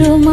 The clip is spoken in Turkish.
Ayrılma